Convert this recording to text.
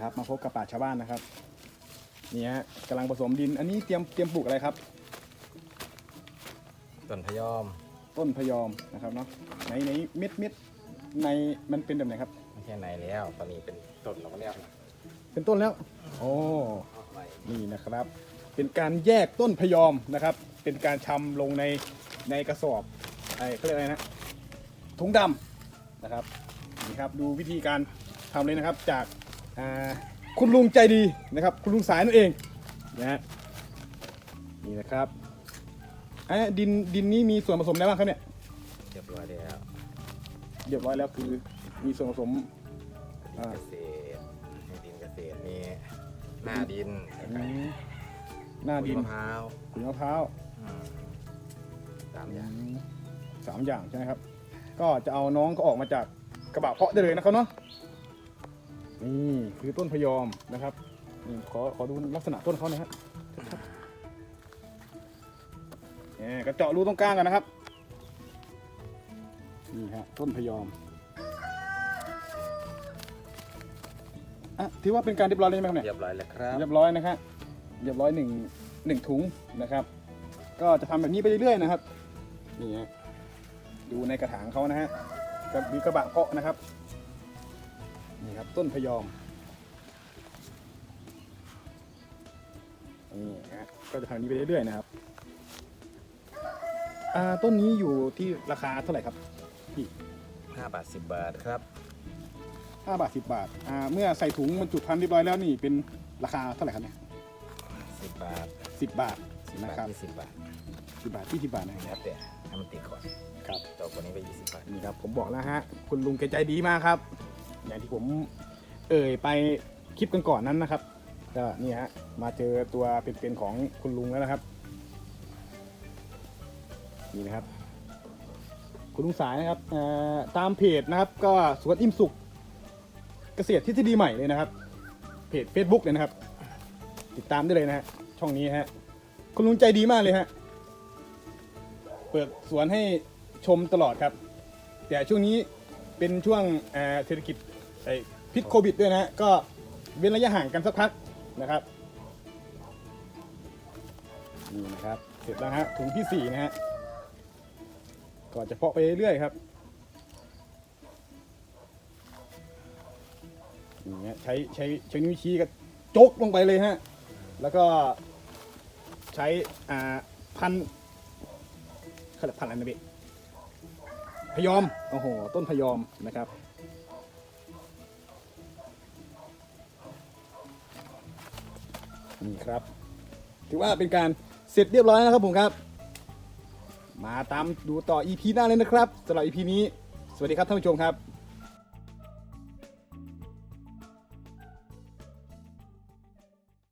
ครับมาพบกับป่าชชาวบ้านนะครับนี่ฮะกำลังผสมดิน อันนี้เตรียมเตรียมปลูกอะไรครับ ต้นพะยอม ต้นพะยอมนะครับเนาะในในเม็ดเม็ดในมันเป็นแบบไหนครับ ไม่ใช่ในแล้ว ตอนนี้เป็นต้นเราก็เรียกเป็นต้นแล้วโอ้อะไรนี่นะครับ เป็นการแยกต้นพะยอมนะครับ เป็นการชำลงในในกระสอบไอ้เขาเรียกอะไรนะถุงดำนะครับนี่ครับดูวิธีการทำเลยนะครับจาก อ่าคุณลุงใจดีนะครับ คุณลุงสายนั่นเองนะฮะนี่นะครับไอ้ดินดินนี้มีส่วนผสมอะไรบ้างครับเนี่ยเรียบร้อยแล้วเรียบร้อยแล้วคือมีส่วนผสม ดินเกษตรให้ดินเกษตรมีหน้าดินอืมหน้าปุ๋ยดินมะพร้าวขุยมะพร้าวอืมสามอย่างสามอย่างใช่ไหมครับ ก็จะเอาน้องก็ออกมาจากกระบะเพาะได้เลยนะครับเนาะ นี่คือต้นพะยอมนะครับนี่ขอขอดูลักษณะต้นเขาหน่อยฮะชัดๆเนี่ยกระเจาะรูตรงกลางกันนะครับนี่ฮะต้นพะยอมอะถือว่าเป็นการเรียบร้อยเลยใช่ไหมครับเนี่ยเรียบร้อยแล้วครับเรียบร้อยนะครับเรียบร้อยหนึ่งหนึ่งถุงนะครับ ก็จะทำแบบนี้ไปเรื่อยๆนะครับนี่ฮะดูในกระถางเขานะฮะกับมีกระบะเพาะนะครับ นี่ครับต้นพะยอมนี่ฮะก็จะทำแบบนี้ไปเรื่อยๆนะครับอ่าต้นนี้อยู่ที่ราคาเท่าไหร่ครับห้าบาทสิบบาทครับ5บาท10บาทอ่าเมื่อใส่ถุงมันจุพันเรียบร้อยแล้วนี่เป็นราคาเท่าไหร่ครับเนี่ยสิบบาท10บาทสิบนะบาทครับยี่สิบบาท10บาทที่10บาทนะคแล้รับวแต่ให้มันติดก่อนครับต่อคนนี้ไปยี่สิบบาทนี่ครับผมบอกแล้วฮะคุณลุงแกใจดีมากครับ อย่างที่ผมเอ่ยไปคลิปกันก่อนนั้นนะครับก็นี่ฮะมาเจอตัวเป็นๆของคุณลุงแล้วนะครับนี่นะครับ คุณลุงสายนะครับตามเพจนะครับ ก็สวนอิ่มสุขเกษตรทฤษฎีใหม่เลยนะครับ เพจ Facebook เลยนะครับ ติดตามได้เลยนะฮะช่องนี้ฮะคุณลุงใจดีมากเลยฮะเปิดสวนให้ชมตลอดครับ แต่ช่วงนี้เป็นช่วงเศรษฐกิจ ไอ้พิษโควิดด้วยนะฮะก็เว้นระยะห่างกันสักพักนะครับนี่นะครับ เสร็จแล้วฮะถุงที่สี่นะฮะก็จะเพาะไปเรื่อยๆครับนี่ฮะใช้ใช้ใช้นิ้วชี้ก็จกลงไปเลยฮะแล้วก็ใช้อ่าพันเขาเรียกพันอะไรนะพี่พยอมโอ้โหต้นพยอมนะครับ นี่ครับ ถือว่าเป็นการเสร็จเรียบร้อยนะครับผมครับ มาตามดูต่อ EP หน้าเลยนะครับสำหรับ EP นี้ สวัสดีครับท่านผู้ชมครับ